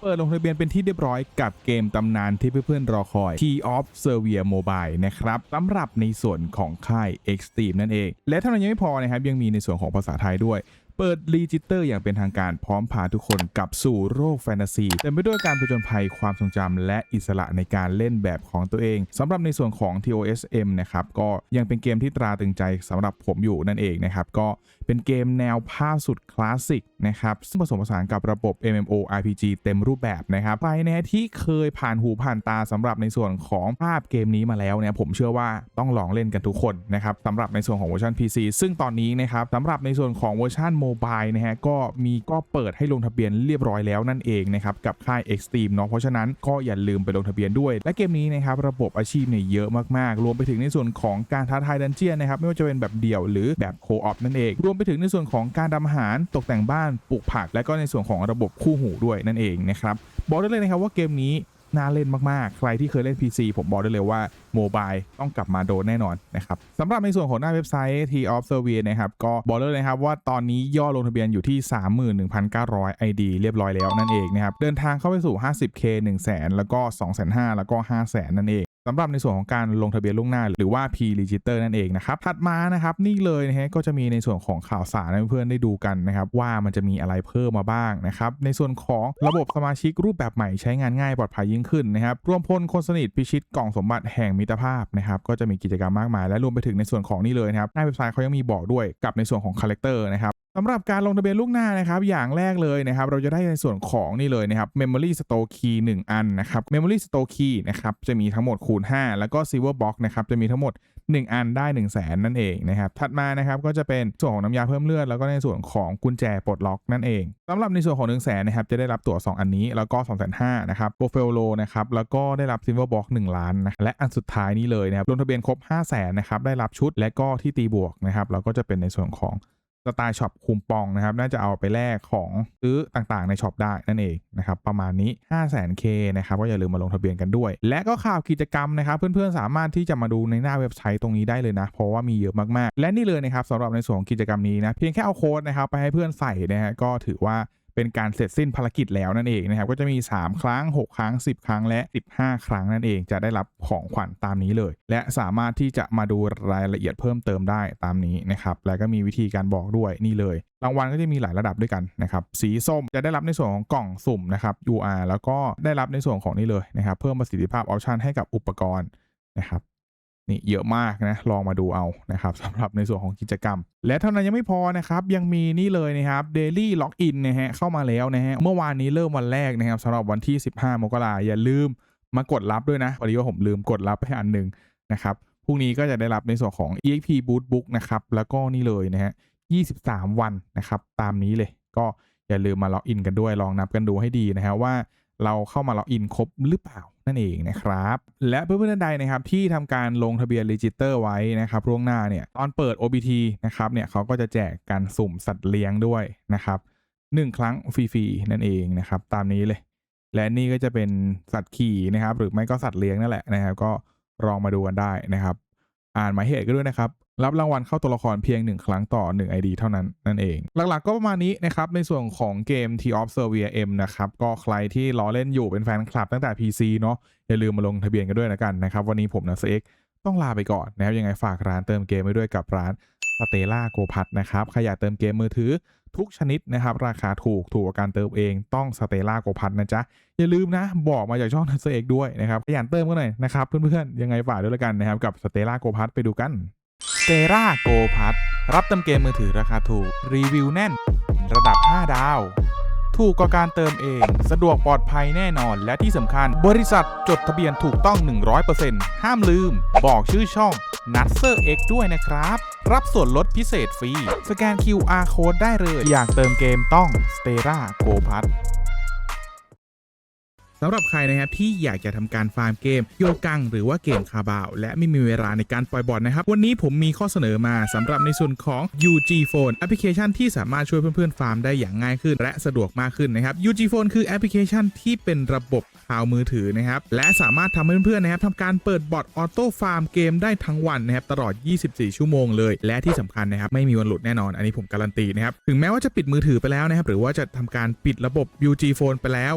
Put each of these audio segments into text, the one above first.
เปิดลงทะเบียนเป็นที่เรียบร้อยกับเกมตำนานที่เพื่อนๆรอคอย T of s e r v i a Mobile นะครับสำหรับในส่วนของค่าย Extreme นั่นเอง และเท่านั้นยังไม่พอนะครับยังมีในส่วนของภาษาไทยด้วย เปิดรีจิเตอร์อย่างเป็นทางการพร้อมพาทุกคนกลับสู่โลกแฟนตาซีเต็มไปด้วยการผจญภัยความทรงจำและอิสระในการเล่นแบบของตัวเองสำหรับในส่วนของ TOSM นะครับก็ยังเป็นเกมที่ตราตึงใจสำหรับผมอยู่นั่นเองนะครับก็เป็นเกมแนวภาพสุดคลาสสิกนะครับซึ่งผสมผสานกับระบบ MMO RPG เต็มรูปแบบนะครับใครนะที่เคยผ่านหูผ่านตาสำหรับในส่วนของภาพเกมนี้มาแล้วเนี่ยผมเชื่อว่าต้องลองเล่นกันทุกคนนะครับสำหรับในส่วนของเวอร์ชัน PC ซึ่งตอนนี้นะครับสำหรับในส่วนของเวอร์ชันโมบายนะฮะก็มีก็เปิดให้ลงทะเบียนเรียบร้อยแล้วนั่นเองนะครับกับค่าย Extreme เนาะเพราะฉะนั้นก็อย่าลืมไปลงทะเบียนด้วย และเกมนี้นะครับระบบอาชีพเนี่ยเยอะมากๆ รวมไปถึงในส่วนของการท้าทายดันเจียนนะครับไม่ว่าจะเป็นแบบเดี่ยวหรือแบบโคออฟนั่นเอง รวมไปถึงในส่วนของการทำอาหารตกแต่งบ้านปลูกผัก และก็ในส่วนของระบบคู่หูด้วยนั่นเองนะครับบอกได้เลยนะครับว่าเกมนี้ น่าเล่นมากๆ ใครที่เคยเล่น PC ผมบอกได้เลยว่าโมบายต้องกลับมาโดนแน่นอนนะครับสำหรับในส่วนของหน้าเว็บไซต์ T of s e r v i a นะครับ ก็บอกเลยนะครับว่าตอนนี้ย่อลงทะเบียนอยู่ที่ 31,900 ID เรียบร้อยแล้วนั่นเองนะครับ เดินทางเข้าไปสู่ 50K 100,000 แล้วก็ 250,000 แล้วก็ 500,000 นั่นเอง สำหรับในส่วนของการลงทะเบียนล่วงหน้า หรือว่า P Register นั่นเองนะครับถัดมานะครับนี่เลยนะฮะก็จะมีในส่วนของข่าวสารให้เพื่อนๆได้ดูกันนะครับว่ามันจะมีอะไรเพิ่มมาบ้างนะครับในส่วนของระบบสมาชิกรูปแบบใหม่ใช้งานง่ายปลอดภัยยิ่งขึ้นนะครับรวมพลคนสนิทพิชิตกล่องสมบัติแห่งมิตรภาพนะครับก็จะมีกิจกรรมมากมาย และรวมไปถึงในส่วนของนี่เลยนะครับหน้าเว็บไซต์เขายังมีบอกด้วยกับในส่วนของคาแรคเตอร์นะครับ สำหรับการลงทะเบียนล่วงหน้านะครับอย่างแรกเลยนะครับเราจะได้ในส่วนของนี่เลยนะครับ Memory Store Key 1 อันนะครับ Memory Store Key นะครับจะมีทั้งหมดคูณ 5 แล้วก็ Silver Box นะครับจะมีทั้งหมด 1 อันได้ 1 0 0 0 0แสนนั่นเองนะครับถัดมานะครับก็จะเป็นส่วนของน้ำยาเพิ่มเลือด แล้วก็ในส่วนของกุญแจปลดล็อกนั่นเองสำหรับในส่วนของ 1 0 0 0 0แสนนะครับจะได้รับตั๋ว2 อันนี้แล้วก็2 5 0 0 0นะครับโปรเฟลโลนะครับแล้วก็ได้รับ Silver Box 1 ล้านนะและอันสุดท้ายนี้เลยนะครับลงทะเบียนครบ 5 0 0แสนนะครับได้รับชุดและก็ที่ตีบวกนะครับแล้วก็จะเป็นในส่วนของ สไตล์ช็อปคูปองนะครับ น่าจะเอาไปแลกของซื้อต่างๆในช็อปได้นั่นเองนะครับ ประมาณนี้ 5 0 0 0 0 0 k นะครับ ก็อย่าลืมมาลงทะเบียนกันด้วย และก็ข่าวกิจกรรมนะครับ เพื่อนๆ สามารถที่จะมาดูในหน้าเว็บไซต์ตรงนี้ได้เลยนะ เพราะว่ามีเยอะมากๆ และนี่เลยนะครับสำหรับในส่วนของกิจกรรมนี้นะ เพียงแค่เอาโค้ดนะครับไปให้เพื่อนใส่นะฮะ ก็ถือว่า เป็นการเสร็จสิ้นภารกิจแล้วนั่นเองนะครับก็จะมี 3 ครั้ง 6 ครั้ง 10 ครั้งและ 15 ครั้งนั่นเองจะได้รับของขวัญตามนี้เลย และสามารถที่จะมาดูรายละเอียดเพิ่มเติมได้ตามนี้นะครับแล้วก็มีวิธีการบอกด้วยนี่เลยรางวัลก็จะมีหลายระดับด้วยกันนะครับ สีส้มจะได้รับในส่วนของกล่องสุ่มนะครับ UR แล้วก็ได้รับในส่วนของนี่เลยนะครับ เพิ่มประสิทธิภาพออปชันให้กับอุปกรณ์นะครับ นี่เยอะมากนะลองมาดูเอานะครับสำหรับในส่วนของกิจกรรม และเท่านั้นยังไม่พอนะครับ ยังมีนี่เลยนะครับ Daily Login นะฮะเข้ามาแล้วนะฮะเมื่อวานนี้เริ่มวันแรกนะครับสำหรับวันที่ 15 มกราอย่าลืมมากดรับด้วยนะพอดีว่าผมลืมกดรับไปอันหนึ่งนะครับพรุ่งนี้ก็จะได้รับในส่วนของ EXP Boot Book นะครับแล้วก็นี่เลยนะฮะ23 วันนะครับตามนี้เลย ก็อย่าลืมมาล็อกอินกันด้วยลองนับกันดูให้ดีนะฮะว่า เราเข้ามาล็อกอินครบหรือเปล่านั่นเองนะครับ และเพื่อนๆท่านใดนะครับที่ทำการลงทะเบียนรีจิสเตอร์ไว้นะครับล่วงหน้าเนี่ยตอนเปิด OBT นะครับเนี่ยเขาก็จะแจกการสุ่มสัตว์เลี้ยงด้วยนะครับหนึ่งครั้งฟรีๆนั่นเองนะครับตามนี้เลย และนี่ก็จะเป็นสัตว์ขี่นะครับหรือไม่ก็สัตว์เลี้ยงนั่นแหละนะครับ ก็ลองมาดูกันได้นะครับ อ่านหมายเหตุก็ด้วยนะครับ รับรางวัลเข้าตัวละครเพียง 1 ครั้งต่อ 1 ID เท่านั้นนั่นเอง หลักๆก็ประมาณนี้นะครับ ในส่วนของเกม T of s e r v i a M นะครับ ก็ใครที่รอเล่นอยู่เป็นแฟนคลับตั้งแต่ PC เนาะอย่าลืมมาลงทะเบียนกันด้วยนะกันนะครับ วันนี้ผมนะเอ็กต้องลาไปก่อนนะครับยังไงฝากร้านเติมเกมไว้ด้วยกับร้านสเตล่าโกพัทนะครับใครอยากเติมเกมมือถือ ทุกชนิดนะครับ ราคาถูกถูกกว่าการเติมเองต้องสเตล่าโกพัทนะจ๊ะ อย่าลืมนะ บอกมาจากช่องนัสเอกด้วยนะครับขยันเติมกันหน่อยนะครับ เพื่อนๆ ยังไงฝากด้วยละกันนะครับ กับสเตล่าโกพัทไปดูกันสเตล่าโกพัทรับเติมเกมมือถือราคาถูก รีวิวแน่น ระดับ 5 ดาว ถูกกว่าการเติมเอง สะดวกปลอดภัยแน่นอน และที่สำคัญ บริษัทจดทะเบียนถูกต้อง 100%ห้ามลืม บอกชื่อช่อง n u t s e r X ด้วยนะครับ รับส่วนลดพิเศษฟรี สแกน QR Code ได้เลย อยากเติมเกมต้อง s t e r a Go p a s สำหรับใครนะครับที่อยากจะทำการฟาร์มเกมโยกังหรือว่าเกมคาบาว และไม่มีเวลาในการปล่อยบอลนะครับ วันนี้ผมมีข้อเสนอมาสำหรับในส่วนของ UG Phone แอปพลิเคชันที่สามารถช่วยเพื่อนๆฟาร์มได้อย่างง่ายขึ้น และสะดวกมากขึ้นนะครับ UG Phone คือแอปพลิเคชันที่เป็นระบบข่าวมือถือนะครับและสามารถทำให้เพื่อนๆนะครับทำการเปิดบอทออโต้ฟาร์มเกมได้ทั้งวันนะครับตลอด 24 ชั่วโมงเลย และที่สำคัญนะครับไม่มีวันหลุดแน่นอน อันนี้ผมการันตีนะครับถึงแม้ว่าจะปิดมือถือไปแล้วนะครับหรือว่าจะทำการปิดระบบ UG Phone ไปแล้ว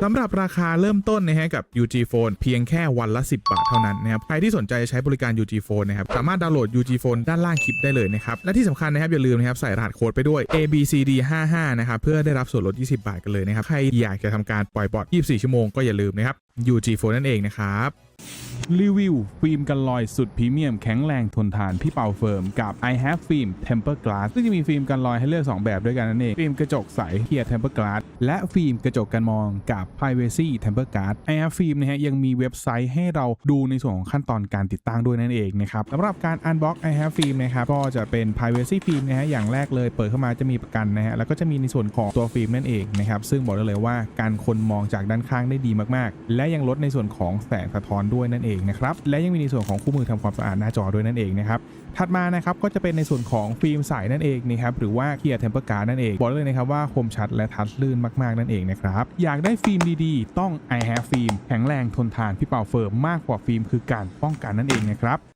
สำหรับราคาเริ่มต้นนะฮะกับ UG Phone เพียงแค่วันละ 10 บาทเท่านั้นนะครับใครที่สนใจใช้บริการ UG Phone นะครับสามารถดาวน์โหลด UG Phone ด้านล่างคลิปได้เลยนะครับและที่สำคัญนะครับอย่าลืมนะครับใส่รหัสโค้ดไปด้วย ABCD55 นะครับเพื่อได้รับส่วนลด 20 บาทกันเลยนะครับใครอยากจะทำการปล่อยบอท24 ชั่วโมงก็อย่าลืมนะครับ UG Phone นั่นเองนะครับ รีวิว ฟิล์มกันลอยสุดพรีเมียมแข็งแรงทนทานพี่เป่าเฟิร์มกับ i have film temper glass ซึ่งจะมีฟิล์มกันลอยให้เลือก 2 แบบด้วยกันนั่นเองฟิล์มกระจกใส clear temper glass และฟิล์มกระจกกันมองกับ privacy temper glass i have film นะฮะยังมีเว็บไซต์ให้เราดูในส่วนของขั้นตอนการติดตั้งด้วยนั่นเองนะครับสำหรับการ unbox i have film นะครับก็จะเป็น privacy film นะฮะอย่างแรกเลยเปิดเข้ามาจะมีประกันนะฮะแล้วก็จะมีในส่วนของตัวฟิล์มนั่นเองนะครับซึ่งบอกได้เลยว่าการคนมองจากด้านข้างได้ดีมากๆ และยังลดในส่วนของแสงสะท้อนด้วยนั่นเองนะครับและยังมีในส่วนของคู่มือทำความสะอาดหน้าจอด้วยนั่นเองนะครับถัดมานะครับก็จะเป็นในส่วนของฟิล์มใสนั่นเองนะครับหรือว่าเคลียร์เทมเปอร์การนั่นเองบอกเลยนะครับว่าคมชัดและทัชลื่นมากๆนั่นเองนะครับอยากได้ฟิล์มดีๆ ต้อง i have film แข็งแรงทนทานพี่เป่าเฟิร์มมากกว่าฟิล์มคือการป้องกันนั่นเองนะครับ